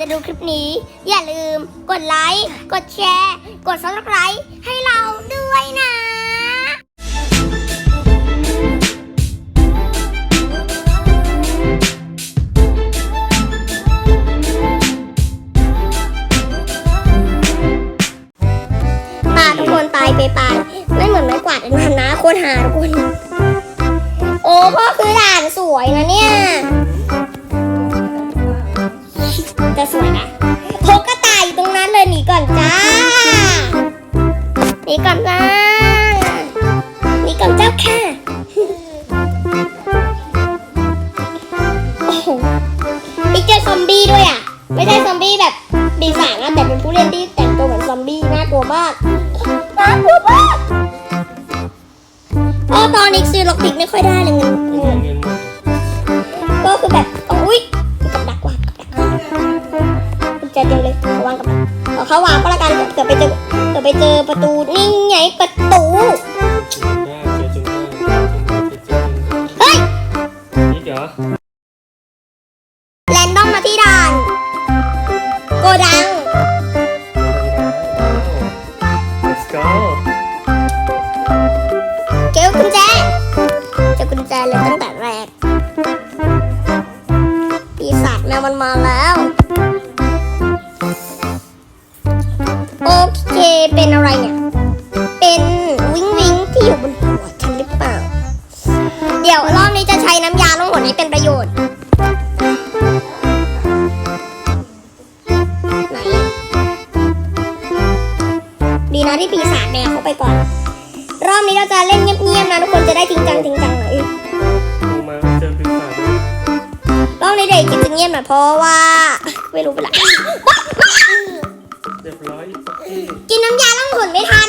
จะดูคลิปนี้ อย่าลืมกดไลค์ กดแชร์ กด subscribe ให้เราด้วยนะปลาทุกคนตายไปไปไม่เหมือนไม้กวาดอันนั้นนะโคตรหาทุกคน โอ้พ่อคือด่านสวยนะเนี่ย จะสวยนะพกกระต่ายอยู่ตรงนั้นเลยหนีก่อนจ้าหนีก่อนจ้าหนีก่อนเจ้าค่ะโอ้โหอีกเจอซอมบี้ด้วยอะ ไม่ใช่ซอมบี้แบบปีศาจนะแต่เป็นผู้เล่นที่แต่งตัวเหมือนซอมบี้น่ากลัวมากน่ากลัวมากอ๋อตอนนี้ซื้อล็อกพิกไม่ค่อยได้เลยเงิน เอาเข้าวางก็แล้วกันเกิดไปเจอเกิดไปเจอประตูนี่ไงประตูเฮ้ยนี่เดี๋ยวแลนดอมมาที่ด่าน โกดัง let's go เจอกุญแจเจอกุญแจเลยตั้งแต่แรกปีศาจแมวมันมาแล้ว เคเป็นอะไรเนี่ย เป็นวิงวิงที่อยู่บนหัวฉันหรือเปล่า เดี๋ยวรอบนี้จะใช้น้ำยาล้างหนให้เป็นประโยชน์ไหนอะดีนะที่ปีศาจแมวเขาไปก่อน รอบนี้เราจะเล่นเงียบๆนะทุกคนจะได้จริงจังจริงจังหน่อยลงมาเจอปีศาจรอบนี้เด็กกินจะเงียบหน่อยเพราะว่า ไม่รู้เป็นไร เรียบร้อย กินน้ำยาล้างหุ่นไม่ทัน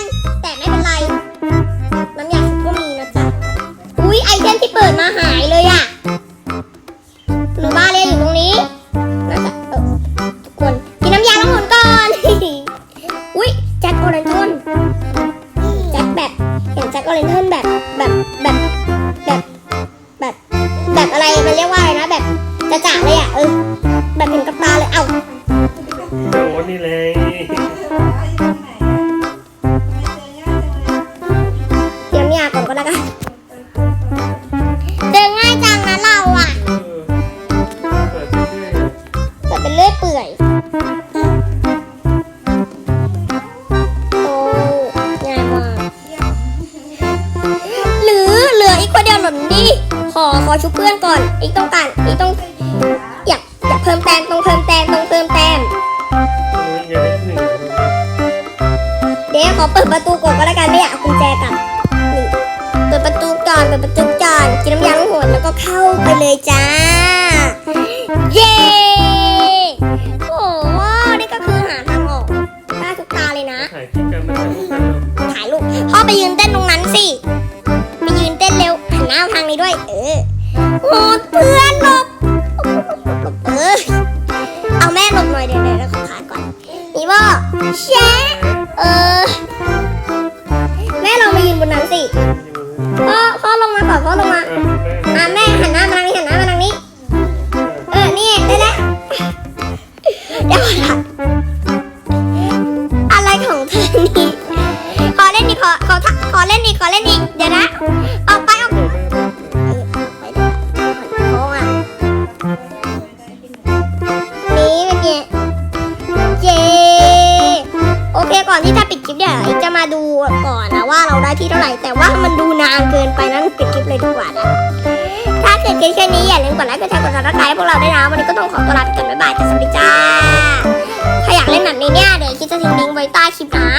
อขอชุบเพื่อนก่อน อีกต้องการอีกต้องอยากอยากเพิ่มแต้มต้องเพิ่มแต้มต้องเพิ่มแต้มเดี๋ยวขอเปิดประตูก่อนก็แล้วกันไม่อยากเอากุญแจกลับนี่เปิดประตูก่อนเปิดประตูก่อนกินน้ำยาล้างหัวแล้วก็เข้าไปเลยจ้า เย้โอ้โหนี่ก็คือหาทางออกได้ทุกตาเลยนะถ่ายคลิปกันมาถ่ายรูปพ่อไปยืนเต้นตรงนั้นสิไปยืนเต้นเร็วหันหน้าทางนี้ด้วย เออ โอ้เพื่อนหลบเออเอาแม่หลบหน่อยเดี๋ยวเดี๋ยวเราขอขาก่อนนี่ว่าแชะเออแม่ลองมายืนบนนั้นสิพ่อพ่อลงมาก่อนพ่อลงมาอะแม่หันหน้ามาทางนี้หันหน้ามาทางนี้ เออนี่ได้แล้วเดี๋ยวก่อนอะไรของเธอนี่ขอเล่นดิขอขอทักขอเล่นดิขอเล่นดิเดี๋ยวนะออกไป ก่อนที่จะปิดคลิปเดี๋ยวจะมาดูก่อนนะว่าเราได้ที่เท่าไหร่ แต่ว่ามันดูนานเกินไปนั้นปิดคลิปเลยดีกว่านะถ้าเกิดคลิปแค่นี้อย่าลืมกดไลค์กดแชร์กดซับสไครต์พวกเราด้วยนะวันนี้ก็ต้องขอตัวลาไปก่อนบ๊ายบายจ้าสวัสดีจ้าถ้าอยากเล่นแบบนี้เนี่ยเดี๋ยวคิดจะทิ้งลิงก์ไว้ใต้คลิปนะ